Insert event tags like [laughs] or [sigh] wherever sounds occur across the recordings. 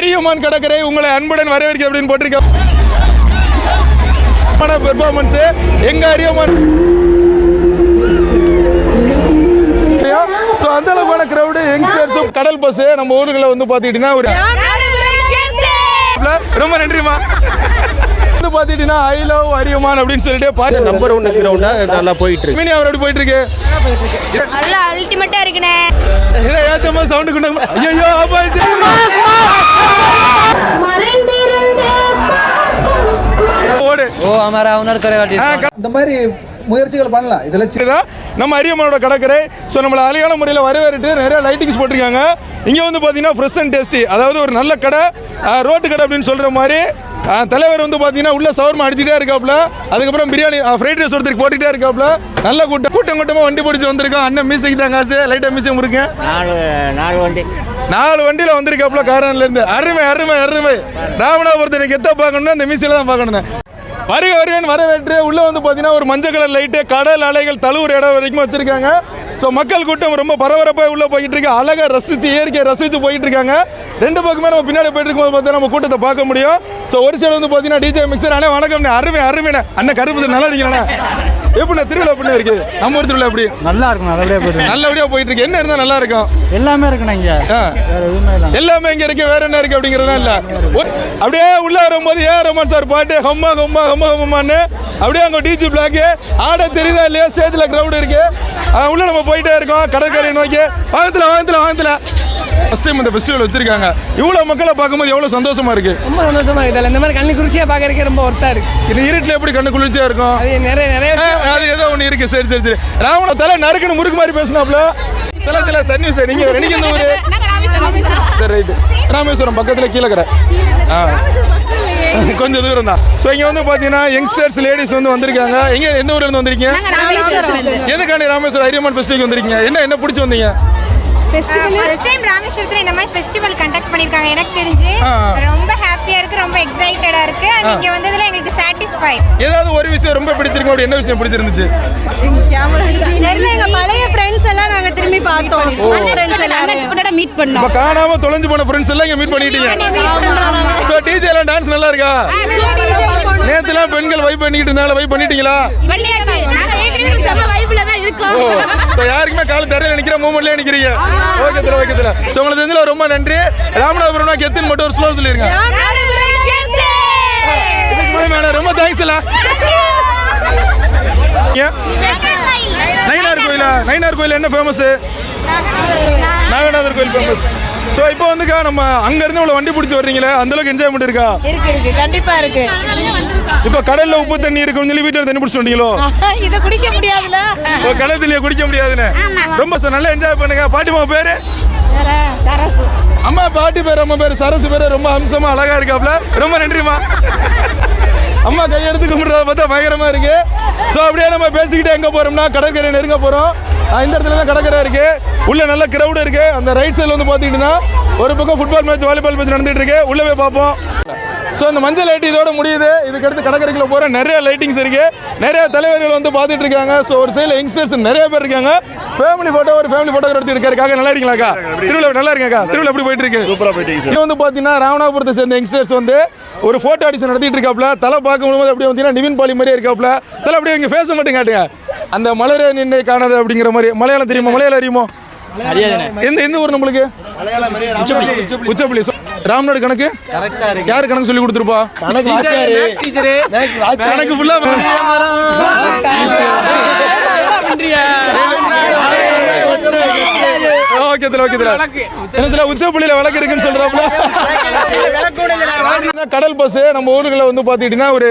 அரியமான் கடற்கரை உங்களை அன்புடன் வரவேற்க அப்படின்னு போட்டிருக்க பெர்ஃபார்மன்ஸ் எங்க அரியமான்? ஸோ அந்த அளவுக்கான கிரௌடு யங்ஸ்டர்ஸும் கடல் பஸ் நம்ம ஊருகளில் வந்து பார்த்துக்கிட்டீங்கன்னா ஒரு ரொம்ப நன்றிமா பார்த்துட்டீங்கன்னா ஐ லவ் அரியமான் அப்படின்னு சொல்லிட்டு பாட்டு நம்பர் ஒன் கிரவுண்டா நல்லா போயிட்டு இருக்கு. மீனி அவரோட போயிட்டு இருக்கு. நல்லா அல்டிமேட்டா இருக்குனே இல்லை ஏத்தமா சவுண்டு கொண்டு ஐயோ அப்பாச்சி. ஓ அமரா உணர் கரவாட்டி இந்த மாதிரி முயற்சிகள் பண்ணலாம். இதில் இதுதான் நம்ம அரியம்மனோட கடற்கரை. ஸோ நம்மளை அழகான முறையில் வரவேறிட்டு நிறைய லைட்டிங்ஸ் போட்டிருக்காங்க. இங்கே வந்து பார்த்தீங்கன்னா ஃப்ரெஷ் அண்ட் டேஸ்டி அதாவது ஒரு நல்ல கடை ரோட்டு கடை அப்படின்னு சொல்கிற மாதிரி தலைவர் வந்து பார்த்தீங்கன்னா உள்ள சவர்மா அடிச்சுட்டே இருக்காப்புல. அதுக்கப்புறம் பிரியாணி ஃப்ரைட் ரைஸ் ஒருத்தருக்கு போட்டுக்கிட்டே இருக்காப்புல. நல்ல கூட்டம். கூட்டம் கூட்டமாக வண்டி பிடிச்சி வந்திருக்கோம் அண்ணன் மியூசிக் தான் காசு. லைட்டாக மியூசியம் இருக்கேன் நாலு நாலு வண்டி. நாலு வண்டியில் வந்திருக்காப்புல காரன்ல இருந்து. அருமை அருமை அருமை. ராமநாதபுரத்தை எனக்கு எத்த பார்க்கணும்னா இந்த மியூசியில் தான் பார்க்கணும் வருக வருகன்னு வரவேற்று உள்ளே வந்து பார்த்தீங்கன்னா ஒரு மஞ்சள் கலர் லைட்டு கடல் அலைகள் தழுவுற இடம் வரைக்கும் வச்சிருக்காங்க. ஸோ மக்கள் கூட்டம் ரொம்ப பரபரப்பாக உள்ளே போயிட்டு இருக்கு. அழகாக ரசித்து இயற்கையை ரசித்து போயிட்டு இருக்காங்க. ரெண்டு பக்கமே நம்ம பின்னாடி போயிட்டு இருக்கும்போது பார்த்தா நம்ம கூட்டத்தை பார்க்க முடியும். ஸோ ஒரு சைடு வந்து பார்த்தீங்கன்னா டிஜே மிக்சர் அண்ணே வணக்கம் அருமை அருமைண்ணே. அண்ணன் கருப்பு நல்லா இருக்கீங்களா எப்படி திருவிழா எப்படி இருக்கு? நம்ம ஊர் திருவிழா எப்படி? நல்லா இருக்கும் நல்லபடியாக போயிட்டு நல்லபடியாக போயிட்டு இருக்கு. என்ன இருந்தால் நல்லா இருக்கும்? எல்லாமே இருக்குண்ணா இங்கே. எல்லாமே இங்க இருக்கு. வேற என்ன இருக்கு அப்படிங்கறதுலாம் இல்ல. அப்படியே உள்ள வரும்போது ஏ ரமன் சார் பாட்டு ஹம்மா ஹம்மா ஹம்மா. ஹம்மான்னு அப்படியே அங்க டிஜி பிளாக் ஆட தெரியுதா இல்லையா ஸ்டேஜ்ல கிரவுட் இருக்கு. ஆ, உள்ள நம்ம போயிட்டே இருக்கோம். கடற்கரை நோக்கி. வாங்கத்துல வாங்கத்துல வாங்கத்துல ஃபர்ஸ்ட் டைம் இந்த ஃபெஸ்டிவல் வச்சிருக்காங்க. இவ்வளவு மக்களை பார்க்கும்போது எவ்வளவு சந்தோஷமா இருக்கு? ரொம்ப சந்தோஷமா இருக்குதுல்ல இந்த மாதிரி கண்ணு குளிர்ச்சியா பார்க்கறதுக்கு ரொம்ப ஒர்த்தா இருக்கு. இது இருட்டுல எப்படி கண்ணு குளிர்ச்சியா இருக்கும்? அது நிறைய நிறைய அது ஏதோ ஒண்ணு இருக்கு. சரி சரி சரி. ராவண தலை நறுக்குன்னு முறுக்கு மாதிரி பேசினாப்ல. தலை தலை சன் நியூஸ் நீங்க இந்த ஊரு சரி ரைட்டு. ராமேஸ்வரம் பக்கத்தில் கீழக்கரை ஆ. [laughs] கொஞ்சம் தூரம் தான். ஸோ இங்கே வந்து பார்த்தீங்கன்னா யங்ஸ்டர்ஸ் லேடிஸ் வந்து வந்திருக்காங்க. எங்கே எந்த ஊர்ல இருந்து வந்திருக்கீங்க? எதுக்காண்டி ராமேஸ்வரம் ஐரியம்மன் ஃபெஸ்டிவல் வந்திருக்கீங்க? என்ன என்ன பிடிச்சி வந்தீங்க? ஃபர்ஸ்ட் டைம் ராமேஸ்வரத்துல இந்த மாதிரி ஃபெஸ்டிவல் கண்டக்ட் பண்ணிருக்காங்க எனக்கு தெரிஞ்சு. ரொம்ப ஹாப்பியா இருக்கு ரொம்ப எக்ஸைட்டடா இருக்கு. அண்ட் இங்க வந்ததுல எங்களுக்கு சாட்டிஸ்ஃபை ஏதாவது ஒரு விஷயம் ரொம்ப பிடிச்சிருக்கும் அப்படி என்ன விஷயம் பிடிச்சிருந்துச்சு? தெரியல எங்க பழைய ஃப்ரெண்ட்ஸ் திரும்பி பார்த்தோம். ஃப்ரெண்ட்ஸ் எல்லாம் மீட் பண்ணோம். இப்போ காணாம தொலைஞ்சு போன ஃப்ரெண்ட்ஸ் எல்லாம் இங்கே மீட் பண்ணிட்டீங்க. ஸோ டிஜே எல்லாம் டான்ஸ் நல்லா இருக்கா? நேற்றுலாம் பெண்கள் வைப் பண்ணிக்கிட்டு இருந்தாலும் வைப் பண்ணிட்டீங்களா? பண்ணியாச்சு. நாங்க ஏற்கனவே செம்ம வைப்ல தான் இருக்கோம். ஸோ யாருக்குமே கால தரையில் நிற்கிற மூமெண்ட்லேயே நிற்கிறீங்க ஓகேத்துல ஓகேத்துல. ஸோ உங்களுக்கு தெரிஞ்சல ரொம்ப நன்றி. ராமநாதபுரம்னா கெத்துன்னு மட்டும் ஒரு ஸ்லோ சொல்லிருங்க. வேணாம். ரொம்ப தேங்க்ஸ் இல்ல நயினார் கோயிலா? நயினார் கோயில் என்ன ஃபேமஸ் நாகநாதர் கோயில் ஃபேமஸ் ஸோ இப்போ வந்துக்கா நம்ம அங்கேருந்து இவ்வளோ வண்டி பிடிச்சி வர்றீங்களே அந்த அளவுக்கு என்ஜாய்மெண்ட் இருக்கா? இருக்கு இருக்கு. கண்டிப்பா இருக்கு. இப்போ கடல்ல உப்பு தண்ணி இருக்குன்னு சொல்லி வீட்டில் தண்ணி பிடிச்சி வந்தீங்களோ? [laughs] இத குடிக்க முடியாதுல இப்போ கடல் தண்ணியை குடிக்க முடியாதுன்னு. ரொம்ப நல்லா என்ஜாய் பண்ணுங்க. பாட்டிமா பேரு? சரசு. அம்மா பாட்டி பேர் அம்மா பேர் சரசு பேர். ரொம்ப அம்சமா அழகா இருக்காப்ல. ரொம்ப நன்றிம்மா. அம்மா கையெடுத்து கும்பிட்றத பார்த்தா பயங்கரமா இருக்கு. ஸோ அப்படியே நம்ம பேசிக்கிட்டு எங்கே போறோம்னா கடற்கரை நெருங்க போறோம். இந்த இடத்துல தான் கடற்கரை இருக்கு. உள்ள நல்ல கிரௌடு இருக்கு. அந்த ரைட் சைடில் வந்து பார்த்தீங்கன்னா ஒரு பக்கம் ஃபுட்பால் மேட்ச் வாலிபால் மேட்ச் நடந்துட்டு இருக்கு. உள்ளவே போய் பார்ப்போம். ஸோ இந்த மஞ்சள் லைட் இதோட முடியுது. இதுக்கு அடுத்து கடற்கரைக்குள்ள போகிற நிறைய லைட்டிங்ஸ் இருக்கு. நிறைய தலைவர்கள் வந்து பார்த்துட்டு இருக்காங்க. ஸோ ஒரு சைடில் யங்ஸ்டர்ஸ் நிறைய பேர் இருக்காங்க. ஃபேமிலி ஃபோட்டோ ஒரு ஃபேமிலி ஃபோட்டோ எடுத்து இருக்காருக்காக நல்லா இருக்கீங்களாக்கா திருவிழா நல்லா இருக்கேக்கா திருவிழா எப்படி போயிட்டு இருக்கு? சூப்பராக போயிட்டு இது வந்து பார்த்தீங்கன்னா ராமநாதபுரத்தை சேர்ந்த யங்ஸ்டர்ஸ் வந்து ஒரு ஃபோட்டோ ஆடிஷன் நடத்திட்டு இருக்காப்ல தலை பார்க்கும்போது அப்படியே வந்தீங்கன்னா நிவின் பாலி மாதிரியே இருக்காப்ல தலை அப்படியே இங்கே ஃபேஸை மட்டும் காட்டுங்க. அந்த மலரே நின்னை காணாது அப்படிங்கிற மாதிரி. மலையாளம் தெரியுமா? மலையாளம் அறியுமோ? எந்த எந்த ஊர் நம்மளுக்கு உச்சப்பள்ளி ராம்நாடு கணக்கு யாரு கணக்கு சொல்லி கொடுத்துருப்பா கணக்கு ஃபுல்லா ஓகே தல ஓகே தல என்னத்துல உச்சப்புள்ளியில விளக்கு இருக்குன்னு சொல்றாப்ல கடல் பஸ் நம்ம ஊருக்குள்ள வந்து பாத்துக்கிட்டீங்கன்னா ஒரு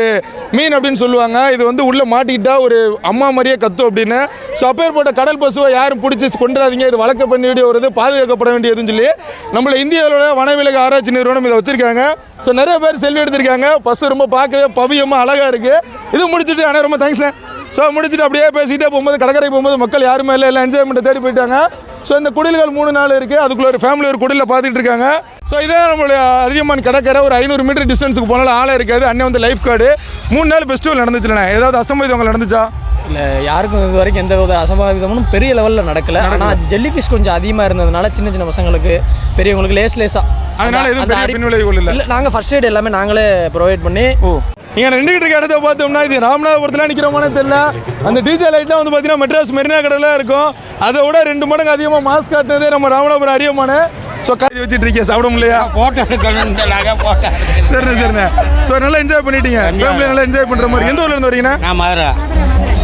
மீன் அப்படின்னு சொல்லுவாங்க. இது வந்து உள்ள மாட்டிக்கிட்டா ஒரு அம்மா மாதிரியே கத்தும் அப்படின்னு. ஸோ அப்பேற்பட்ட கடல் பசுவை யாரும் பிடிச்சி கொண்டுறாதீங்க இது வழக்க பண்ண வேண்டிய ஒரு இது பாதுகாக்கப்பட வேண்டியதுன்னு சொல்லி நம்மள இந்தியாவோட வனவிலங்கு ஆராய்ச்சி நிறுவனம் இதை வச்சிருக்காங்க. ஸோ நிறைய பேர் செல்வி எடுத்திருக்காங்க. பசு ரொம்ப பார்க்கவே பவியமாக அழகாக இருக்கு. இது முடிச்சுட்டு ஆனால் ரொம்ப தேங்க்ஸ்ண்ணே ஸோ முடிச்சுட்டு அப்படியே பேசிட்டே போகும்போது கடற்கரை போகும்போது மக்கள் யாருமே இல்லை எல்லாம் என்ஜாய்மெண்ட் தேடி போயிட்டாங்க. ஸோ இந்த குடில்கள் மூணு நாள் இருக்குது அதுக்குள்ள ஒரு ஃபேமிலி ஒரு குடிலில் பார்த்துட்டு இருக்காங்க. ஸோ இதே நம்மளுடைய அதிகமான கடற்கரை ஒரு ஐநூறு மீட்டர் டிஸ்டன்ஸுக்கு போனாலும் ஆளே இருக்காது. அண்ணன் வந்து லைஃப் கார்டு மூணு நாள் ஃபெஸ்டிவல் நடந்துச்சுண்ணே ஏதாவது அசம்பவிதம் நடந்துச்சா? இல்லை யாருக்கும் இது வரைக்கும் எந்த வித அசம்பாவிதமும் பெரிய லெவலில் நடக்கல. ஆனால் ஜெல்லி ஃபிஷ் கொஞ்சம் அதிகமாக இருந்ததுனால சின்ன சின்ன பசங்களுக்கு பெரியவங்களுக்கு லேஸ் லேஸாக அதனால எதுவும் இல்லை. நாங்கள் ஃபர்ஸ்ட் எய்ட் எல்லாமே நாங்களே ப்ரொவைட் பண்ணி ஓ. நீங்கள் நின்றுக்கிட்டு இருக்க இடத்த பார்த்தோம்னா இது ராமநாதபுரத்தில் நிற்கிறோமானே தெரியல. அந்த டிஜே லைட்லாம் வந்து பார்த்தீங்கன்னா மெட்ராஸ் மெரினா கடையில் இருக்கும். அதை விட ரெண்டு மடங்கு அதிகமாக மாஸ்க் காட்டினதே நம்ம ராமநாதபுரம் அரியமான ஸோ காய்ச்சி வச்சுட்டு இருக்கீங்க. சாப்பிட முடியலையா? போட்டோ எடுக்கணும் போட்டோ. சரிண்ணே சரிண்ணே. ஸோ நல்லா என்ஜாய் பண்ணிட்டீங்க. ஃபேமிலி நல்லா என்ஜாய் பண்ணுற மாதிரி. எந்த ஊர்ல இருந்து வரீங்கண்ணா? நான் மதுரை.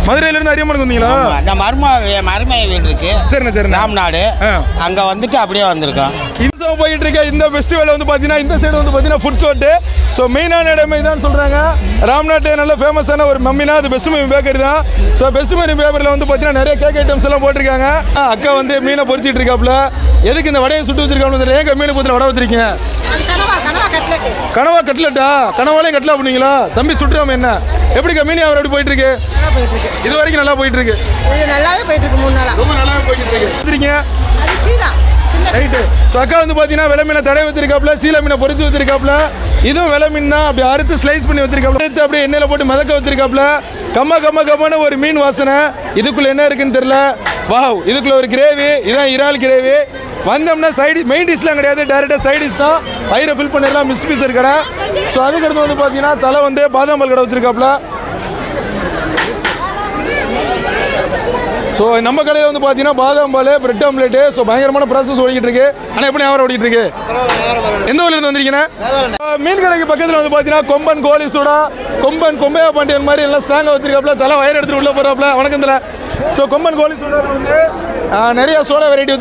மதுரையிலேருந்து அரியமானுக்கு வந்தீங்களா? அந்த மரும மருமைய வீடு இருக்கு. சரிண்ணே சரிண்ணே. ராம்நாடு. அங்க வந்துட்டு அப்படியே வந்திருக்கோம். இந்த சைடு போயிட்டு இருக்க இந்த ஃபெஸ்டிவல் வந்து பார்த்தீங்கன்னா இந்த சைடு வந்து பார்த்தீங்கன்னா ஃபுட் கோர்ட்டு ஸோ மெயினான இடமே தான் சொல்கிறாங்க ராம்நாட்டிலே நல்ல ஃபேமஸான ஒரு மம்மினா அது பெஸ்ட் மம்மி பேக்கரி தான். ஸோ பெஸ்ட் மம்மி பேக்கரியில் வந்து பார்த்தீங்கன்னா நிறைய கேக் ஐட்டம்ஸ் எல்லாம் போட்டிருக்காங்க. அக்கா வந்து மீனை பொரிச்சிட்டு இருக்காப்புல. எதுக்கு இந்த வடையை சுட்டு வச்சிருக்காங்க தெரியல. ஏங்க மீன் பூத்தில் வடை வச்சிருக்கீங்க? கனவா கட்லட்டா கனவாலையும் கட்லா பண்ணீங்களா தம்பி சுட்டுறாம என்ன? எப்படிக்கா மீன் அவர் எப்படி போயிட்டு இருக்கு இது வரைக்கும் நல்லா போயிட்டு இருக்கு நல்லாவே போயிட்டு இருக்கு மூணு நாளா. ரொம்ப நல்லா போயிட்டு இருக்கு வச்சிருக்கீங்க அது கீழா. ரைட்டு ஸோ அக்கா வந்து பார்த்தீங்கன்னா வெலை மீனை தடை வச்சிருக்காப்புல சீலை மீனை பொரிச்சு வச்சிருக்காப்புல. இதுவும் வெலை மீன் தான். அப்படி அறுத்து ஸ்லைஸ் பண்ணி வச்சிருக்காப்புல. எடுத்து அப்படியே எண்ணெயில் போட்டு மிதக்க வச்சிருக்காப்புல. கம்ம கம்ம கம்மன்னு ஒரு மீன் வாசனை. இதுக்குள்ள என்ன இருக்குன்னு தெரியல. வாவ் இதுக்குள்ள ஒரு கிரேவி இதான் இறால் கிரேவி வந்தோம்னா சைடு மெயின் டிஷ்லாம் கிடையாது. டேரெக்டாக சைட் டிஷ் தான். வயிறை ஃபில் பண்ணிடலாம். மிஸ் பீஸ் கடை ஸோ அதுக்கடுத்து வந்து பார்த்தீங்கன்னா தலை வந்து பாதாம் பால் கடை வச்சிருக்காப்புல. ஸோ நம்ம கடையில் வந்து பார்த்தீங்கன்னா பாதாம் பால் பிரெட் ஆம்லேட்டு ஸோ பயங்கரமான ப்ராசஸ் ஓடிக்கிட்டு இருக்கு. ஆனால் எப்படி வியாபாரம் ஓடிட்டு இருக்கு? எந்த ஊர்ல இருந்து வந்திருக்கீங்கன்னா மீன் கடைக்கு பக்கத்தில் வந்து பார்த்தீங்கன்னா கொம்பன் கோழி சூடா கொம்பன் கொம்பையா பாண்டியன் மாதிரி எல்லாம் ஸ்ட்ராங்காக வச்சிருக்காப்புல தலை வயர் எடுத்துட்டு உள்ள போறாப்புல வணக்கம் தலை. ஸோ கொம்பன் கோழி சூடா வந்து நிறைய சோடா வெரைட்டி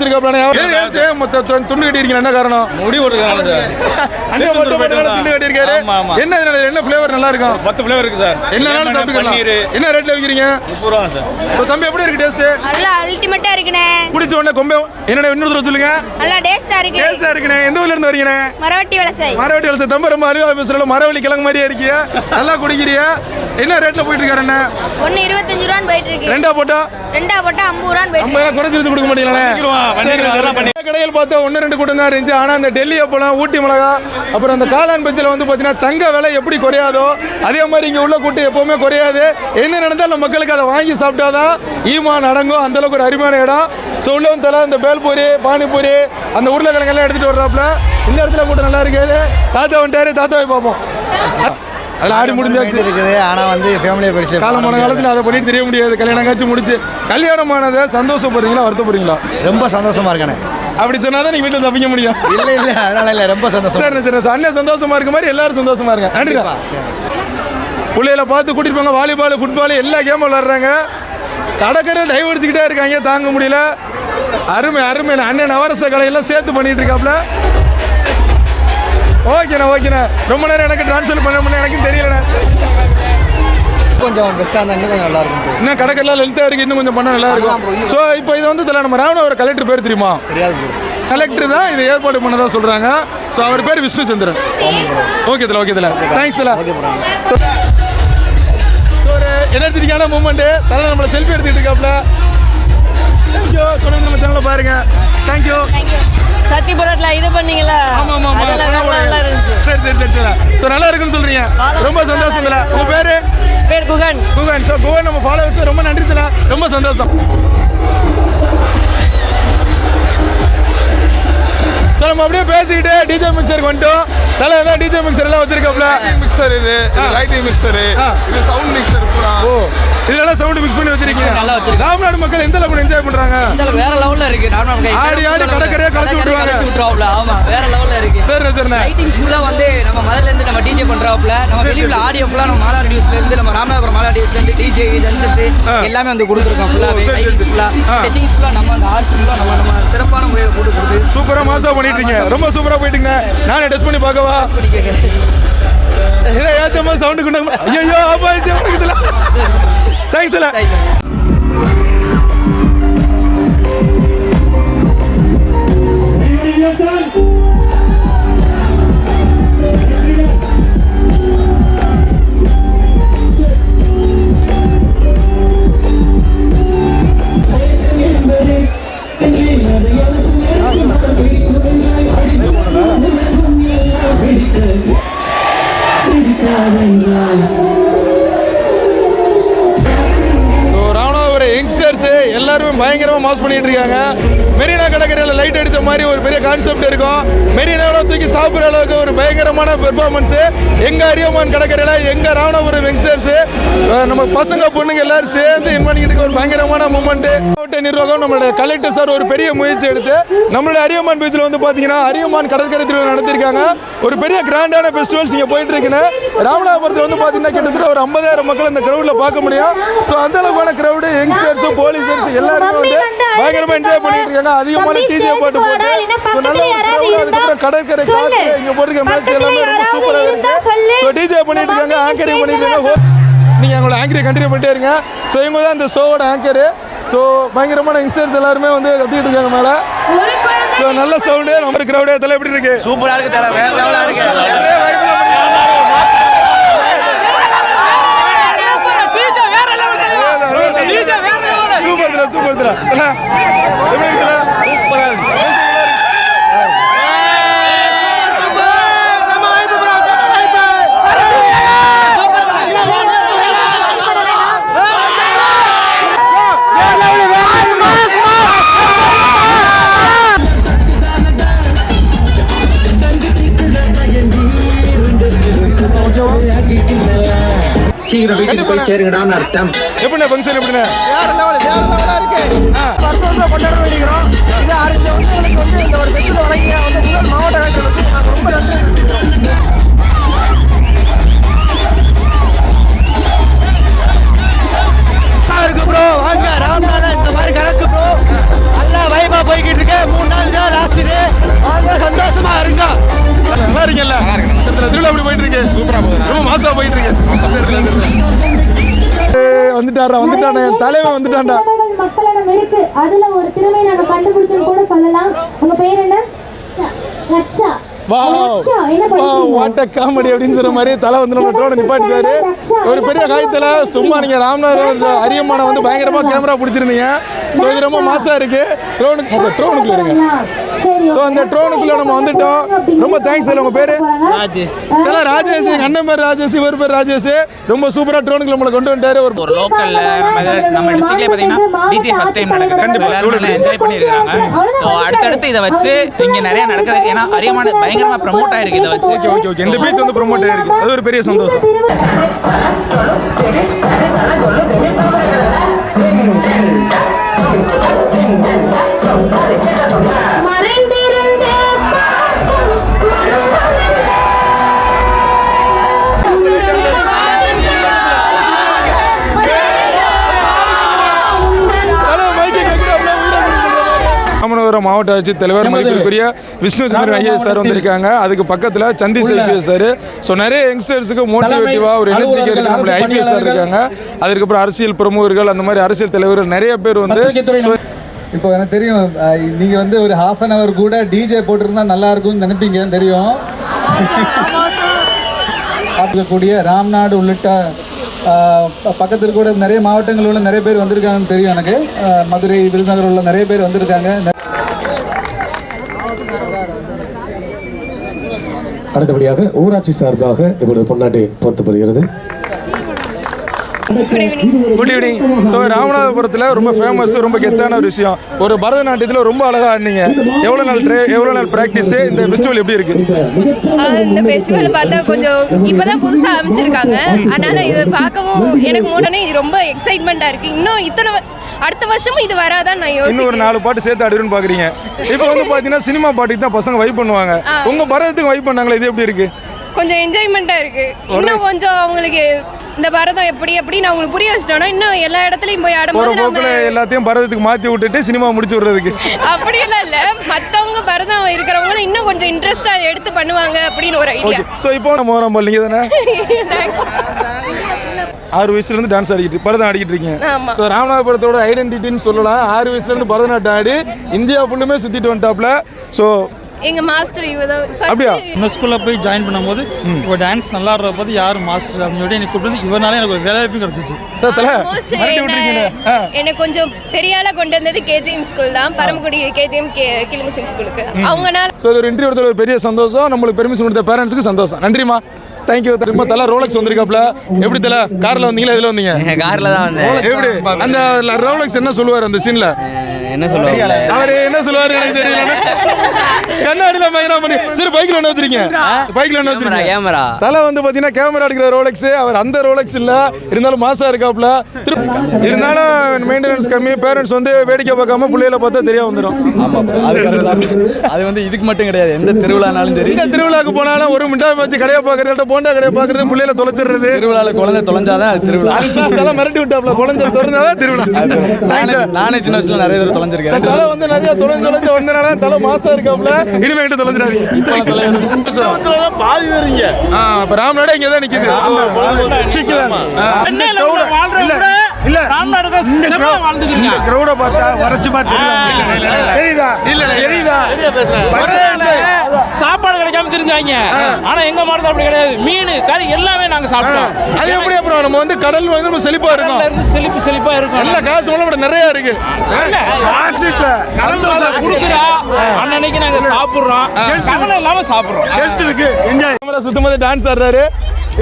ஏன் மொத்த துண்டு கட்டி இருக்கீங்க என்ன காரணம்? முடி ஆமா. என்ன என்ன ஃப்ளேவர் நல்லா இருக்கும் பத்து ஃப்ளேவர் இருக்கு சார். என்ன என்ன ரேட்ல விற்கிறீங்க முப்பது ரூபா சார். தம்பி எப்படி இருக்கு டேஸ்ட் நல்லா அல்டிமேட்டா இருக்குண்ணே. குடிச்ச உடனே கொம்பை என்னடா இன்னொரு தடவை சொல்லுங்க. நல்லா டேஸ்டா இருக்கு. டேஸ்டா இருக்குண்ணே. எந்த ஊர்ல இருந்து வரீங்கண்ணே? மரவட்டி வலசை மரவட்டி வளசை தம்ப ரொம்ப அறிவாளி பேசுறல மரவள்ளி கிழங்கு மாதிரியே இருக்கிய நல்லா குடிக்கிறிய என்ன ரேட்ல போயிட்டு இருக்காரு என்ன ஒன்னு இருபத்தஞ்சு ரூபான்னு போயிட்டு இருக்கு ரெண்டா போட்டா? ரெண்டா போட்டா ஐம்பது ரூபான்னு போயிட்டு நம்ம ஏன் குறைச்சி வச்சு கொடுக்க மாட்டீங்களே கடையில் பார்த்தா ஒன்று ரெண்டு கூட்டம் தான் இருந்துச்சு. ஆனால் அந்த டெல்லி அப்பளம் ஊட்டி மிளகா அப்புறம் அந்த காளான் பச்சில் வந்து பார்த்தீங்கன்னா தங்க விலை எப்படி குறையாதோ அதே மாதிரி இங்கே உள்ள கூட்டம் எப்பவுமே குறையாது. என்ன நடந்தாலும் மக்களுக்கு அதை வாங்கி சாப்பிட்டாதான் ஈமான் அடங்கும். அந்த அளவுக்கு ஒரு அருமையான இடம். ஸோ உள்ள வந்து தலை இந்த பேல்பூரி பானிபூரி அந்த உருளைக்கிழங்கெல்லாம் எடுத்துகிட்டு வர்றாப்புல. இந்த இடத்துல கூட்டம் நல்லா இருக்குது தாத்தா வந்துட்டாரு. தாத்தாவை பார்ப்போம். அதில் ஆடி முடிஞ்சாச்சு. இருக்குது ஆனால் வந்து ஃபேமிலியை பெருசு காலம் போன காலத்தில் அதை பண்ணிட்டு தெரிய முடியாது. கல்யாணம் காட்சி முடிச்சு கல்யாணமானதை சந்தோஷப்படுறீங்களா வருத்தப்படுறீங்களா? ரொம்ப சந்தோஷமா இருக்கேனே. அப்படி சொன்னாதான் நீங்க வீட்டில் தப்பிக்க முடியும். இல்லை இல்லை. அதனால இல்லை ரொம்ப சந்தோஷம் சரி சரி. அண்ணன் சந்தோஷமா இருக்க மாதிரி எல்லாரும் சந்தோஷமா இருங்க. நன்றிடா. பிள்ளைகளை பார்த்து கூட்டிட்டு போங்க. வாலிபால் ஃபுட்பால் எல்லா கேமும் விளாட்றாங்க கடற்கரை டைவ் அடிச்சுக்கிட்டே இருக்காங்க தாங்க முடியல. அருமை அருமை. அண்ணன் நவரச கலையெல்லாம் சேர்த்து பண்ணிட்டு இருக்காப்ல. ஓகேண்ணா ஓகேண்ணா ரொம்ப நேரம் எனக்கு ட்ரான்ஸ்ஃபர் பண்ண எனக்கும் தெரியலண்ணா. கொஞ்சம் பெஸ்ட்டாக இருந்தால் இன்னும் கொஞ்சம் நல்லா இருக்கும் இன்னும் கடற்கரைலாம் லெல்த்தாக இருக்கு இன்னும் கொஞ்சம் பண்ண நல்லா இருக்கும் ஸோ இப்போ இது வந்து தெரியல நம்ம ராவண கலெக்டர் பேர் தெரியுமா? தெரியாது. கலெக்டர் தான் இதை ஏற்பாடு பண்ணதா சொல்றாங்க. ஸோ அவர் பேர் விஷ்ணு சந்திரன் ஓகே தல ஓகே தல தேங்க்ஸ் ஒரு எனர்ஜெட்டிக்கான மூமெண்ட்டு தலை நம்மளை செல்ஃபி எடுத்துக்கிட்டு இருக்காப்ல. தேங்க்யூ தொடர்ந்து நம்ம சேனலை பாருங்க. தேங்க்யூ சத்தி புரட்ல இது பண்ணீங்களா? ஆமா ஆமா ஆமா சரி சரி சரி சரி ஸோ நல்லா இருக்குன்னு சொல்றீங்க. ரொம்ப சந்தோஷம் தல உங்க பேரு? பேர் குகன். குகன். ஸோ குகன் நம்ம ஃபாலோவர்ஸ் ரொம்ப நன்றி தல. ரொம்ப சந்தோஷம். ஸோ நம்ம அப்படியே பேசிக்கிட்டு டிஜே மிக்சருக்கு வந்துட்டோம். தலை ஏதாவது டிஜே மிக்சர் எல்லாம் வச்சிருக்காப்ல மிக்சர் இது. Lighting mixer. இது சவுண்ட் மிக்சர் ஓ இதெல்லாம் சவுண்ட் மிக்ஸ் பண்ணி வச்சிருக்கீங்க. நல்லா வச்சிருக்கேன். ராம்நாடு மக்கள் எந்த அளவுக்கு என்ஜாய் பண்றாங்க? வேற லெவல்ல இருக்கு. நார்மல் ஆடி ஆடி கடற்கரையா கலச்சு விட்டுருவாங்க. விட்டுருவாப்ல ஆமா வேற லெவல்ல இருக்கு. சரிண்ணே சரிண்ணே லைட்டிங் ஃபுல்லா வந்து நம்ம மதுரையில இருந்து நம்ம டிஜே பண்றாப்ல நம்ம வெளியில ஆடியோ ஃபுல்லா நம்ம மாலா டியூஸ்ல இருந்து நம்ம ராமநாதபுரம் மாலா டியூஸ்ல இருந்து டிஜே ஜன்செட். எல்லாமே வந்து கொடுத்துருக்கோம் ஃபுல்லாவே சரி, லைட்டிங் சரி. ஃபுல்லா. செட்டிங்ஸ் ஃபுல்லா நம்ம அந்த ஆர்ட்ஸ் ஃபுல்லா நம்ம நம்ம சிறப்பான முறையில் சூப்பரா மாசா பண்ணிட்டு இருக்கீங்க ரொம்ப சூப்பரா போயிட்டுங்க. நானே டெஸ்ட் பண்ணி பார்க்கவா? ஏத்தமா சவுண்டு கொண்டாங்க ஐயோ அப்பா தேங்க்ஸ் இல்ல பயங்கரமாக மாஸ் பண்ணிகிட்டு இருக்காங்க. கடற்கரையில் லைட் அடிச்ச மாதிரி ஒரு பெரிய கான்செப்ட் இருக்கும். மெரினாவோட தூக்கி சாப்பிட்ற அளவுக்கு ஒரு பயங்கரமான பெர்ஃபார்மன்ஸு எங்கள் அரியமான் கடற்கரையில் எங்கள் ராமநாதபுரம் யங்ஸ்டர்ஸு நம்ம பசங்க பொண்ணுங்க எல்லாரும் சேர்ந்து இன் பண்ணிக்கிட்டு இருக்க ஒரு பயங்கரமான மூமெண்ட்டு மாவட்ட நிர்வாகம் நம்மளுடைய கலெக்டர் சார் ஒரு பெரிய முயற்சி எடுத்து நம்மளுடைய அரியமான் பீச்சில் வந்து பார்த்தீங்கன்னா அரியமான் கடற்கரை திருவிழா நடத்திருக்காங்க. ஒரு பெரிய கிராண்டான ஃபெஸ்டிவல்ஸ் இங்கே போயிட்டு இருக்குன்னு ராமநாதபுரத்தில் வந்து பார்த்தீங்கன்னா கிட்டத்தட்ட ஒரு ஐம்பதாயிரம் மக்கள் இந்த க்ரௌடில் பார்க்க முடியும். ஸோ அந்த அளவுக்கான கிரௌடு யங்ஸ்டர்ஸும் போலீஸர்ஸும் எல்லாருமே வந்து பயங்கரமாக என்ஜாய் பண்ணிட்டு இருக்காங்க. அதிகமான டிஜே பாட்டு போட்டு. அதுக்கப்புறம் கடற்கரை காற்று இங்கே போட்டுருக்க மேட்ச் எல்லாமே ரொம்ப சூப்பராக இருக்கு. ஸோ டிஜே பண்ணிட்டு இருக்காங்க ஆங்கரிங் பண்ணிட்டு இருக்காங்க. நீங்கள் எங்களோட ஆங்கரை கண்டினியூ பண்ணிட்டே இருங்க. ஸோ இவங்க தான் இந்த ஷோவோட ஆங்கரு ஸோ பயங்கரமான யங்ஸ்டர்ஸ் எல்லாருமே வந்து கத்திக்கிட்டு இருக்காங்க மேலே. ஸோ நல்ல சவுண்டு நம்ம க்ரௌடு அதெல்லாம் எப்படி இருக்கு? சூப்பரா இருக்கு தல வேற லெவலா இருக்கு. சூப்பர் தல சூப்பர் தல தல எப்படி இருக்கு. வீட்டுக்கு போய் சேருங்கடான்னு அர்த்தம். எப்படிண்ணே ஃபங்க்ஷன் எப்படிண்ணே? வேற லெவல் வேற லெவலாக இருக்கு. வருஷம் வருஷம் கொண்டாட வேண்டிக்கிறோம் இது அறிஞ்ச வந்து எனக்கு வந்து இந்த ஒரு பெஸ்ட் வழங்கிய வந்து முதல் மாவட்ட கலெக்டர் வந்து ரொம்ப நன்றி. இருக்கு ப்ரோ வாங்க ராம்நாதா இந்த மாதிரி கணக்கு ப்ரோ நல்லா வைபா போய்கிட்டு இருக்கு. மூணு நாள் தான் லாஸ்ட் டே வாங்க சந்தோஷமா இருங்க. நல்லா திருவிழா எப்படி போயிட்டு இருக்கு? சூப்பரா போகுது ரொம்ப மாசா போயிட்டு இருக்கு. ஏய், வந்துட்டாரா வந்துட்டானே தலைவன் வந்துட்டான்டா. மக்களிடம் இருக்கு அதுல ஒரு திறமை நாங்க கண்டுபிடிச்சோம் கூட சொல்லலாம். உங்க பேர் என்ன? ரக்ஷா. வா ரக்ஷா என்ன வா படிக்கிறீங்க வாட்ட காமெடி அப்படின்னு சொல்ற மாதிரி தலை வந்து நம்ம ட்ரோனை நிப்பாட்டிட்டாரு. ஒரு பெரிய காயத்தில் சும்மா நீங்க ராமநாதபுரம் அரியமான வந்து பயங்கரமா கேமரா பிடிச்சிருந்தீங்க. ஸோ இது ரொம்ப மாசா இருக்கு. ட்ரோனுக்கு அந்த ட்ரோனுக்குள்ள இருங்க. சரி ஸோ அந்த ட்ரோனுக்குள்ள நம்ம வந்துட்டோம். ரொம்ப தேங்க்ஸ் சார் உங்க பேரு? ராஜேஷ். தல ராஜேஷ் எங்க அண்ணன் பேர் ராஜேஷ் இவர் பேர் ராஜேஷ். ரொம்ப சூப்பரா ட்ரோனுக்குள்ள நம்மளை கொண்டு வந்துட்டாரு. ஒரு ஒரு லோக்கல்ல நம்ம நம்ம டிஸ்ட்ரிக்ட்லேயே பார்த்தீங்கன்னா டிஜே ஃபர்ஸ்ட் டைம் நடக்குது. கண்டிப்பா. எல்லாரும் நல்லா என்ஜாய் பண்ணியிருக்காங்க. ஸோ அடுத்தடுத்து இதை வச்சு இங்கே நிறைய நடக்கிறது ஏன்னா அரியமான பயங்கரமாக ப்ரமோட் ஆயிருக்கு இதை வச்சு. ஓகே ஓகே ஓகே இந்த பீச் வந்து ப்ரொமோட் ஆயிருக்கு. அது ஒரு பெரிய சந்தோஷம். மறைந்திருந்து ராமநாதபுரம் மாவட்ட ஆட்சித் தலைவர் மதிப்பிற்குரிய விஷ்ணு சந்திரன் ஐஏஎஸ் சார் வந்திருக்காங்க. அதுக்கு பக்கத்தில் சந்தீஷ் ஐபிஎஸ் சார். ஸோ நிறைய யங்ஸ்டர்ஸுக்கு மோட்டிவேட்டிவாக ஒரு எனர்ஜிக்கு இருக்கு நம்மளுடைய ஐபிஎஸ் சார் இருக்காங்க. அதுக்கப்புறம் அரசியல் பிரமுகர்கள் அந்த மாதிரி அரசியல் தலைவர்கள் நிறைய பேர் வந்து இப்போ எனக்கு தெரியும் அஹ், நீங்க வந்து ஒரு ஹாஃப் அன் அவர் கூட டிஜே போட்டிருந்தா நல்லா இருக்கும்னு நினைப்பீங்கன்னு தெரியும். பார்க்கக்கூடிய ராம்நாடு உள்ளிட்ட பக்கத்தில் கூட நிறைய மாவட்டங்களில் உள்ள நிறைய பேர் வந்திருக்காங்கன்னு தெரியும் எனக்கு. மதுரை விருதுநகர் உள்ள நிறைய பேர் வந்திருக்காங்க. அடுத்தபடியாக ஊராட்சி சார்பாக இப்பொழுது பொன்னாட்டி போர்த்தப்படுகிறது. குட் ஈவினிங் ஸோ ராமநாதபுரத்தில் ரொம்ப ஃபேமஸ் ரொம்ப கெத்தான ஒரு விஷயம். ஒரு பரதநாட்டியத்தில் ரொம்ப அழகாக ஆடினீங்க. எவ்வளோ நாள் ட்ரே எவ்வளோ நாள் ப்ராக்டிஸு இந்த ஃபெஸ்டிவல் எப்படி இருக்கு? இந்த ஃபெஸ்டிவல் பார்த்தா கொஞ்சம் இப்போதான் புதுசாக அமைச்சிருக்காங்க அதனால இதை பார்க்கவும் எனக்கு மூடனே இது ரொம்ப எக்ஸைட்மெண்ட்டாக இருக்கு. இன்னும் இத்தனை வ- அடுத்த வருஷமும் இது வராதான் நான் இன்னும் ஒரு யோசிக்கிறேன் நாலு பாட்டு சேர்த்து ஆடுன்னு பார்க்குறீங்க இப்போ வந்து பார்த்தீங்கன்னா சினிமா பாட்டுக்கு தான் பசங்க வைப் பண்ணுவாங்க. உங்கள் பரதத்துக்கு வைப் பண்ணாங்களே? இது எப்படி இருக்கு? கொஞ்சம் என்ஜாய்மெண்ட்டாக இருக்கு. இன்னும் கொஞ்சம் அவங்களுக்கு இந்த பரதம் எப்படி எப்படின்னு அவங்களுக்கு புரிய வச்சிட்டோம்னா இன்னும் எல்லா இடத்துலையும் போய் போகிற ஆடும்போது நம்ம எல்லாத்தையும் பரதத்துக்கு மாற்றி விட்டுட்டு சினிமா முடிச்சு விடுறதுக்கு. அப்படியெல்லாம் இல்லை. மற்றவங்க பரதம் இருக்கிறவங்களும் இன்னும் கொஞ்சம் இன்ட்ரெஸ்டாக எடுத்து பண்ணுவாங்க அப்படின்னு ஒரு ஐடியா ஸோ இப்போ நம்ம வரோம் நீங்கள் தானே ஆறு வயசுலேருந்து டான்ஸ் ஆடிக்கிட்டு பரதம் ஆடிக்கிட்டு இருக்கீங்க. ஸோ ராமநாதபுரத்தோட ஐடென்டிட்டின்னு சொல்லலாம். ஆறு வயசுலேருந்து பரதநாட்டியம் ஆடி இந்தியா ஃபுல்லுமே சுற்றிட்டு வந்துட்டாப்ல ஸோ எங்க மாஸ்டர் இவ தான். அப்படியா? இந்த ஸ்கூலில் போய் ஜாயின் பண்ணும்போது இப்போ டான்ஸ் நல்லா ஆடுறத பார்த்து யார் மாஸ்டர் அப்படின்னு சொல்லிட்டு எனக்கு கூப்பிட்டு இவனால எனக்கு ஒரு வேலைவாய்ப்பு கிடச்சிச்சு. சார் தலை Almost மிரட்டி என்ன- கொஞ்சம் பெரிய ஆளா கொண்டு வந்தது கேஜிஎம் ஸ்கூல் தான். பரமக்குடி கேஜிஎம் கிளி முஸ்லிம் ஸ்கூலுக்கு அவங்கனால ஸோ இது ஒரு இன்டர்வியூ ஒரு பெரிய சந்தோஷம். நம்மளுக்கு பெர்மிஷன் கொடுத்த பேரண்ட்ஸுக்கு சந்தோஷம். நன்றிம்மா. தேங்க்யூ திரும்ப தலை ரோலக்ஸ் வந்திருக்காப்ல எப்படி தலை? கார்ல வந்தீங்களா? இதுல வந்தீங்க? கார்ல தான் வந்தேன். எப்படி? அந்த ரோலக்ஸ் என்ன சொல்லுவார் அந்த சீன்ல என்ன சொல்லுவாங்க அவர் என்ன சொல்லுவாரு எனக்கு தெரியல. கண்ணாடியில பயங்கரம் பண்ணி சரி பைக்ல என்ன வச்சிருக்கீங்க. பைக்ல என்ன வச்சிருக்கீங்க. கேமரா தலை வந்து பாத்தீங்கன்னா கேமரா எடுக்கிற ரோலக்ஸ் அவர் அந்த ரோலக்ஸ் இல்ல. இருந்தாலும் மாசா இருக்காப்ல திரு- இருந்தாலும் மெயின்டெனன்ஸ் கம்மி. பேரண்ட்ஸ் வந்து வேடிக்கை பார்க்காம பிள்ளைகளை பார்த்தா சரியா வந்துடும் ஆமா. அது வந்து இதுக்கு மட்டும் கிடையாது. எந்த திருவிழானாலும் சரி. திருவிழாக்கு போனாலும் ஒரு மிட்டாய் வச்சு கடையை பார்க்கறது போண்டா கடையை பார்க்கறது பிள்ளைகளை தொலைச்சிடுறது. திருவிழால குழந்தை தொலைஞ்சாதான் அது திருவிழா. தலை மிரட்டி விட்டாப்ல குழந்தை திறந்தாதான் திருவிழா. [laughs] நானே நானே சின்ன வயசுல நிறைய தடவை தொலைஞ்சிருக்கேன். தலை வந்து நிறைய தொலைஞ்சு தொலைஞ்சு வந்தனால தலை மாசா இருக்காப்ல. இனிமேட்டு தொலைஞ்சிடாதீங்க. பாதி பேர் இங்க. ஆ இப்ப ராம்நாடே இங்க தான் நிக்குது. இல்ல இந்த கிரௌட பார்த்தா வரைச்சு தெரியுதா? இல்ல தெரியுதா? சாப்பாடு கிடைக்காம தெரிஞ்சாங்க. ஆனா எங்க மாவட்டத்தில் அப்படி கிடையாது. மீன் கறி எல்லாமே நாங்க சாப்பிட்டோம். அது எப்படி அப்புறம் நம்ம வந்து கடல் வந்து நம்ம செழிப்பா இருக்கும்? இருந்து செழிப்பு செழிப்பா இருக்கும். நல்ல காசு நம்மட்ட நிறைய இருக்கு. காசு இல்ல. சந்தோஷம் குடுக்குறா. அன்னன்னைக்கு நாங்க சாப்பிடுறோம். கவலை இல்லாம சாப்பிடுறோம். ஹெல்த் இருக்கு. என்ஜாய் கேமரா சுத்தமாக டான்ஸ் ஆடுறாரு.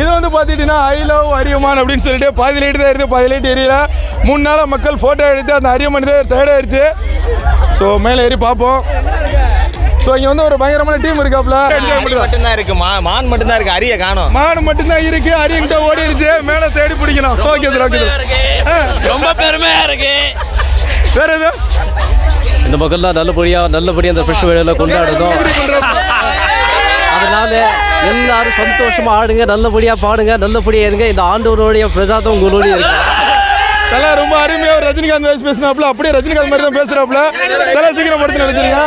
இது வந்து பார்த்துக்கிட்டீங்கன்னா ஐ லவ் அரியமான் அப்படின்னு சொல்லிட்டு பாதி லைட் தான் இருக்குது பாதி லைட் எரியல மூணு நாளாக மக்கள் ஃபோட்டோ எடுத்து அந்த அரியமான் தான் டயர்ட் ஆயிடுச்சு ஸோ மேலே ஏறி பார்ப்போம். ஸோ இங்கே வந்து ஒரு பயங்கரமான டீம் இருக்காப்ல. மட்டும்தான் இருக்கு மான் மட்டும்தான் இருக்கு அரிய காணும். மாடு மட்டும்தான் இருக்கு அரியங்கிட்ட ஓடிடுச்சு. மேலே தேடி பிடிக்கணும். ஓகே ஓகே ரொம்ப பெருமையா இருக்கு. வேற எதுவும் இந்த மக்கள் தான் நல்லபடியாக நல்லபடியாக அந்த ஃப்ரெஷ் வேலையில் கொண்டாடணும் அதனால எல்லாரும் சந்தோஷமா ஆடுங்க நல்லபடியாக பாடுங்க நல்லபடியாக இருங்க. இந்த ஆண்டவருடைய பிரசாதம் உங்களுடைய இருக்கு. தலை ரொம்ப அருமையாக ஒரு ரஜினிகாந்த் வயசு பேசினாப்புல. அப்படியே ரஜினிகாந்த் மாதிரி தான் பேசுறாப்புல. தலை சீக்கிரம் படுத்து நடத்துறீங்க.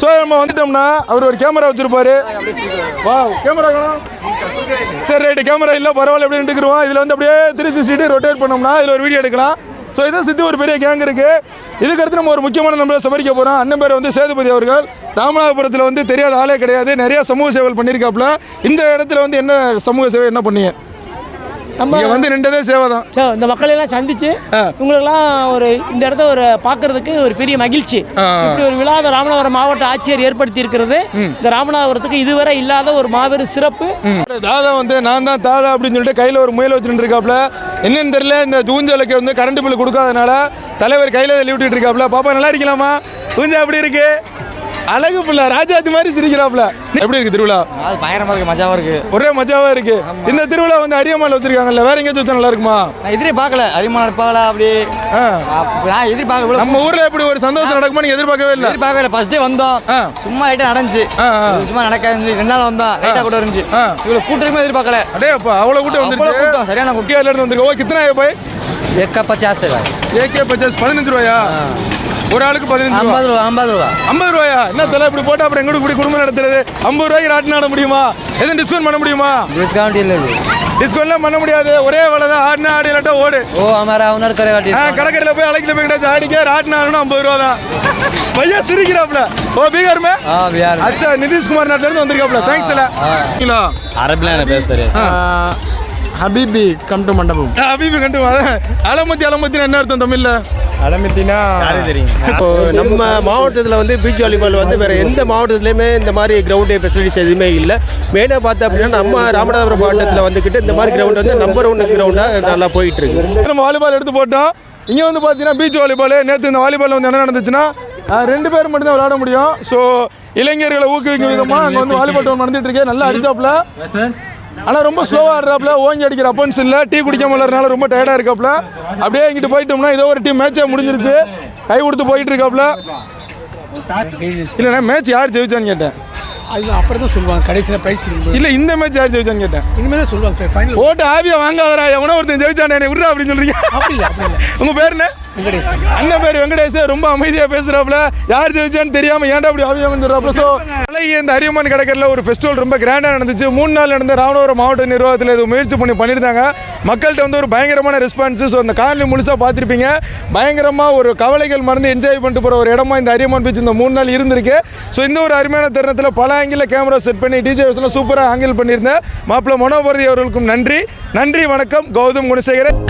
ஸோ நம்ம வந்துட்டோம்னா அவர் ஒரு கேமரா வச்சிருப்பாரு. வா கேமரா சரி ரைட்டு கேமரா இல்லை பரவாயில்ல எப்படி நின்றுக்குருவோம். இதில் வந்து அப்படியே த்ரீ சிக்ஸ்டி ரொட்டேட் பண்ணோம்னா இதில் ஒரு வீடியோ எடுக்கலாம். ஸோ இதை சுற்றி ஒரு பெரிய கேங் இருக்குது இதுக்கடுத்து நம்ம ஒரு முக்கியமான நம்பரை சமரிக்க போகிறோம் அண்ணன் பேர் வந்து சேதுபதி அவர்கள். ராமநாதபுரத்தில் வந்து தெரியாத ஆளே கிடையாது. நிறைய சமூக சேவை பண்ணியிருக்காப்புல இந்த இடத்துல வந்து என்ன சமூக சேவை என்ன பண்ணீங்க? நம்ம வந்து நின்றதே சேவை தான் ஸோ இந்த மக்களை எல்லாம் சந்திச்சு உங்களுக்கெல்லாம் ஒரு இந்த இடத்த ஒரு பார்க்கறதுக்கு ஒரு பெரிய மகிழ்ச்சி. இப்படி ஒரு விழாவை ராமநாதபுரம் மாவட்ட ஆட்சியர் ஏற்படுத்தி இருக்கிறது இந்த ராமநாதபுரத்துக்கு இதுவரை இல்லாத ஒரு மாபெரும் சிறப்பு. தாதா வந்து நான் தான் தாதா அப்படின்னு சொல்லிட்டு கையில் ஒரு முயல் வச்சுட்டு இருக்காப்ல என்னன்னு தெரியல இந்த ஊஞ்சலுக்கு வந்து கரண்ட் பில் கொடுக்காதனால தலைவர் கையில் தள்ளி விட்டுட்டு இருக்காப்ல பாப்பா நல்லா இருக்கலாமா ஊஞ்சல் எப்படி இருக்கு? அழகு புள்ள ராஜாத்து மாதிரி சிரிக்கிறாப்ல எப்படி இருக்கு திருவிழா? பயங்கரமா இருக்கு மஜாவா இருக்கு. ஒரே மஜாவா இருக்கு. இந்த திருவிழா வந்து அரியமால வச்சிருக்காங்கல்ல வேற எங்கேயாச்சும் வச்சா நல்லா இருக்குமா நான் எதிரே பார்க்கல அரியமான் பார்க்கல அப்படி நான் எதிர்பார்க்க நம்ம ஊர்ல எப்படி ஒரு சந்தோஷம் நடக்குமா நீங்க எதிர்பார்க்கவே இல்லை. எதிர்பார்க்கல. ஃபர்ஸ்ட் டே வந்தோம். சும்மா ஐட்டம் நடந்துச்சு. சும்மா நடக்காது ரெண்டு நாள் வந்தோம். லைட்டா கூட இருந்துச்சு. இவ்வளவு கூட்டமே எதிர்பார்க்கல. அடே அப்பா அவ்வளவு கூட்டம் வந்துருக்கு கூட்டம். சரியான குட்டியா இருந்து வந்திருக்கு ஓ கித்தனை ஆயே போய் ஏக்கா பச்சாஸ் ஏகே பச்சாஸ் பதினஞ்சு ரூபாயா? ஒரு ஆளுக்கு பதினஞ்சு ஐம்பது ரூபா ஐம்பது ரூபா. ஐம்பது ரூபாயா? என்ன தலை இப்படி போட்டா அப்புறம் எங்களுக்கு இப்படி குடும்பம் நடத்துறது? ஐம்பது ரூபாய்க்கு ராட்டினம் ஆட முடியுமா? எதுவும் டிஸ்கவுண்ட் பண்ண முடியுமா? டிஸ்கவுண்ட் இல்லை டிஸ்கவுண்ட்லாம் பண்ண முடியாது. ஒரே வேலை தான் ஆடினா ஆடி இல்லாட்டா ஓடு. ஓ அமரா அவனர் குறை வாட்டி ஆ கடைக்கடையில் போய் அழைக்கல போய் கிட்ட ஆடிக்க ராட்டினா ஆடணும் ஐம்பது ரூபா தான். பையன் சிரிக்கிறாப்ல ஓ பீகார்மே? ஆ பீகார். அச்சா நிதிஷ்குமார் நாட்டிலேருந்து வந்திருக்காப்ல தேங்க்ஸ் இல்லை அரபிலாம் பேசுறேன் ஹபீபி கம் டு மண்டபம். அபிபி கண்டு அலமத்தி அலமத்தின்னு என்ன அர்த்தம் தமிழ்ல? அலமித்தினா தெரியும். இப்போ நம்ம மாவட்டத்தில் வந்து பீச் வாலிபால் வந்து வேற எந்த மாவட்டத்துலையுமே இந்த மாதிரி கிரவுண்டு ஃபெசிலிட்டிஸ் எதுவுமே இல்லை. மெயினாக பார்த்தா அப்படின்னா நம்ம ராமநாதபுரம் மாவட்டத்தில் வந்துக்கிட்டு இந்த மாதிரி கிரவுண்ட் வந்து நம்பர் ஒன் கிரவுண்டாக நல்லா போயிட்டு இருக்கு. நம்ம வாலிபால் எடுத்து போட்டோம். இங்கே வந்து பார்த்தீங்கன்னா பீச் வாலிபால் நேற்று இந்த வாலிபால் வந்து என்ன நடந்துச்சுன்னா ரெண்டு பேர் மட்டும்தான் விளையாட முடியும். ஸோ இளைஞர்களை ஊக்குவிக்கும் விதமாக அங்கே வந்து வாலிபால் டவுன் நடந்துட்டு இருக்கு. நல்லா அடிச்சாப்ல ஆனால் ரொம்ப ஸ்லோவாக ஆடுறாப்ல ஓங்கி அடிக்கிற அப்பன்ஸ் இல்லை டீ குடிக்காம விளாட்றனால ரொம்ப டயர்டாக இருக்காப்ல அப்படியே இங்கிட்டு போயிட்டோம்னா ஏதோ ஒரு டீம் மேட்சே முடிஞ்சிருச்சு. கை கொடுத்து போயிட்டு இருக்காப்ல இல்லைண்ணா மேட்ச் யார் ஜெயிச்சான்னு கேட்டேன். அது அப்புறம் தான் சொல்லுவாங்க கடைசியில் ப்ரைஸ் இல்லை இந்த மேட்ச் யார் ஜெயிச்சான்னு கேட்டேன். இனிமேல் தான் சொல்லுவாங்க சார் ஃபைனல் ஓட்டு ஆவியா வாங்காதரா எவனோ ஒருத்தன் ஜெயிச்சானே விட்றா அப்படின்னு சொல்றீங்க. அப்படி இல்லை அப்படி இல்லை. உங்க பேர் என்ன? வெங்கடேஷ் அண்ணன் பேர் வெங்கடேஷ் ரொம்ப அமைதியாக பேசுகிறாப்புல யார் ஜெயிச்சான்னு தெரியாமல் ஏன்டா அப்படி அவியம் சொல்றாப்ல ஸோ அழகிய இந்த அரியமான் கடற்கரில் ஒரு ஃபெஸ்டிவல் ரொம்ப கிராண்டாக நடந்துச்சு. மூணு நாள் நடந்த ராமநாதபுரம் மாவட்ட நிர்வாகத்தில் இது முயற்சி பண்ணி பண்ணியிருந்தாங்க. மக்கள்கிட்ட வந்து ஒரு பயங்கரமான ரெஸ்பான்ஸ் ஸோ அந்த காலனி முழுசாக பார்த்துருப்பீங்க. பயங்கரமாக ஒரு கவலைகள் மறந்து என்ஜாய் பண்ணிட்டு போகிற ஒரு இடமா இந்த அரியமான் பீச் இந்த மூணு நாள் இருந்திருக்கு. ஸோ இந்த ஒரு அருமையான தருணத்தில் பல ஆங்கில கேமரா செட் பண்ணி டிஜே எல்லாம் சூப்பராக ஆங்கிள் பண்ணியிருந்தேன் மாப்பிள்ள மனோபரதி அவர்களுக்கும் நன்றி. நன்றி வணக்கம். கௌதம் குணசேகரன்.